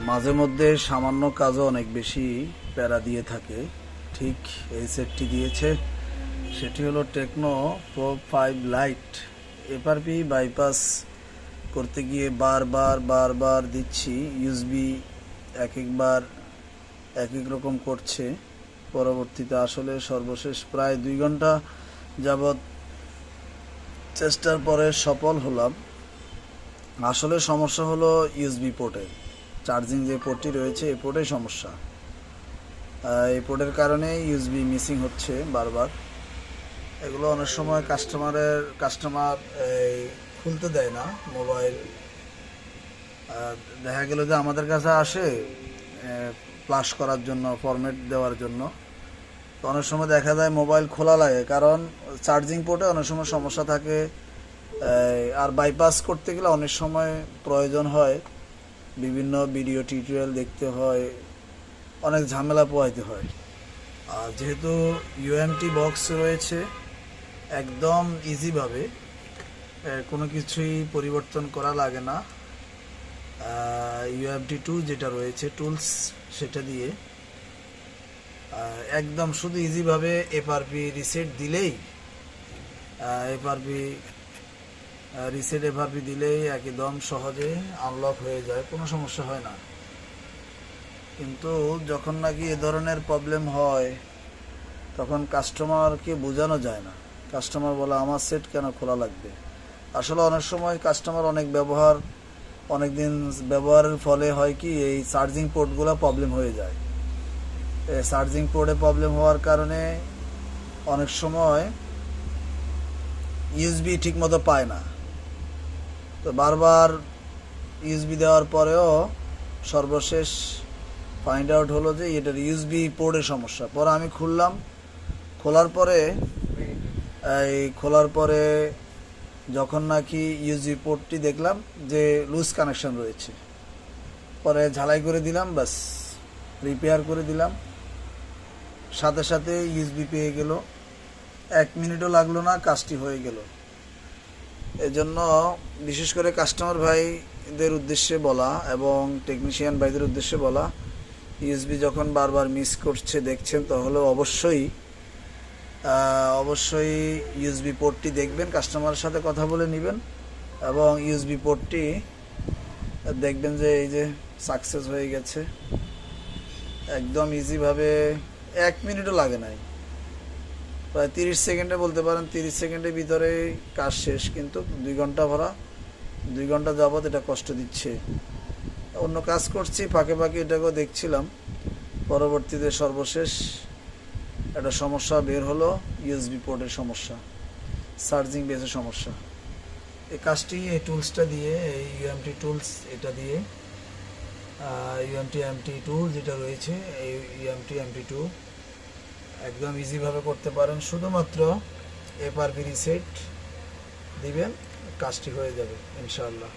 মাঝে মধ্যে সামান্য কাজও অনেক বেশি প্যারা দিয়ে থাকে। ঠিক এই সেটটি দিয়েছে। সেটি হলো Tecno Pro Five Lite FRP bypass করতে গিয়ে বারবার বারবার দিচ্ছি। ইউএসবি এক একবার, এক এক রকম করছে। পরবর্তীতে আসলে সর্বশেষ প্রায় দুই ঘণ্টা যাবৎ চেষ্টার পরে সফল হলাম। আসলে সমস্যা হলো ইউএসবি পোর্টে চার্জিং যে পোর্টটি রয়েছে এই পোর্টেই সমস্যা। এই পোর্টের কারণে ইউএসবি মিসিং হচ্ছে বারবার। এগুলো অনেক সময় কাস্টমারের কাস্টমার এই খুলতে দেয় না মোবাইল দেখা গেল যে আমাদের কাছে আসে প্লাস করার জন্য ফরম্যাট দেওয়ার জন্য। তো অনেক সময় দেখা যায় মোবাইল খোলা লাগে, কারণ চার্জিং পোর্টে অনেক সময় সমস্যা থাকে। আর বাইপাস করতে গেলে অনেক সময় প্রয়োজন হয়। বিভিন্ন ভিডিও টিউটোরিয়াল দেখতে হয়, অনেক ঝামেলা পোহাইতে হয়। আর যেহেতু ইউএমটি বক্স রয়েছে, একদম ইজিভাবে কোনো কিছুই পরিবর্তন করা লাগে না। ইউএফটি টু যেটা রয়েছে টুলস সেটা দিয়ে একদম শুধু ইজিভাবে এফআরপি রিসেট দিলেই এফআরপি রিসেট এভাবে দিলেই একদম সহজে আনলক হয়ে যায়, কোনো সমস্যা হয় না। কিন্তু যখন নাকি এ ধরনের প্রবলেম হয়, তখন কাস্টমারকে বোঝানো যায় না। কাস্টমার বলে, আমার সেট কেন খোলা লাগবে? আসলে অনেক সময় কাস্টমার অনেক ব্যবহার অনেক দিন ব্যবহারের ফলে হয় কি, এই চার্জিং পোর্টগুলো প্রবলেম হয়ে যায়। চার্জিং পোর্টে প্রবলেম হওয়ার কারণে অনেক সময় ইউএসবি ঠিকমতো পায় না। তো বারবার ইউএসবি দেওয়ার পরেও সর্বশেষ ফাইন্ড আউট হলো যে এটার ইউএসবি পোর্টের সমস্যা। পরে আমি খুললাম। খোলার পরে, এই খোলার পরে যখন নাকি ইউএসবি পোর্টটি দেখলাম যে লুজ কানেকশন রয়েছে। পরে ঝালাই করে দিলাম বাস রিপেয়ার করে দিলাম। সাথে সাথে ইউএসবি পেয়ে গেল। এক মিনিটও লাগল না, কাজটি হয়ে গেল। এজন্য বিশেষ করে কাস্টমার ভাইদের উদ্দেশ্যে বলা এবং টেকনিশিয়ান ভাইদের উদ্দেশ্যে বলা ইউএসবি যখন বারবার মিস করছে, দেখছেন, তাহলে অবশ্যই অবশ্যই ইউএসবি পোর্টটি দেখবেন কাস্টমারের সাথে কথা বলে নেবেন এবং ইউএসবি পোর্টটি দেখবেন যে এই যে সাকসেস হয়ে গেছে। একদম ইজিভাবে এক মিনিটও লাগে নাই। প্রায় তিরিশ সেকেন্ডে বলতে পারেন, তিরিশ সেকেন্ডের ভিতরে কাজ শেষ, কিন্তু দুই ঘণ্টা ভরা, দুই ঘণ্টা যাবত এটা কষ্ট দিচ্ছে। অন্য কাজ করছি, ফাঁকে ফাঁকে এটাকেও দেখছিলাম। পরবর্তীতে সর্বশেষ একটা সমস্যা বের হলো ইউএসবি পোর্টের সমস্যা চার্জিং বেসের সমস্যা। এই কাজটি, এই টুলসটা দিয়ে, এই ইউএমটি টুলস, এটা দিয়ে ইউএমটি এমটি টু যেটা রয়েছে, এই ইউএমটি এমটি টু একদম ইজিভাবে করতে পারেন। শুধুমাত্র এফআরপি রিসেট দিবেন কাজটি হয়ে যাবে ইনশাআল্লাহ।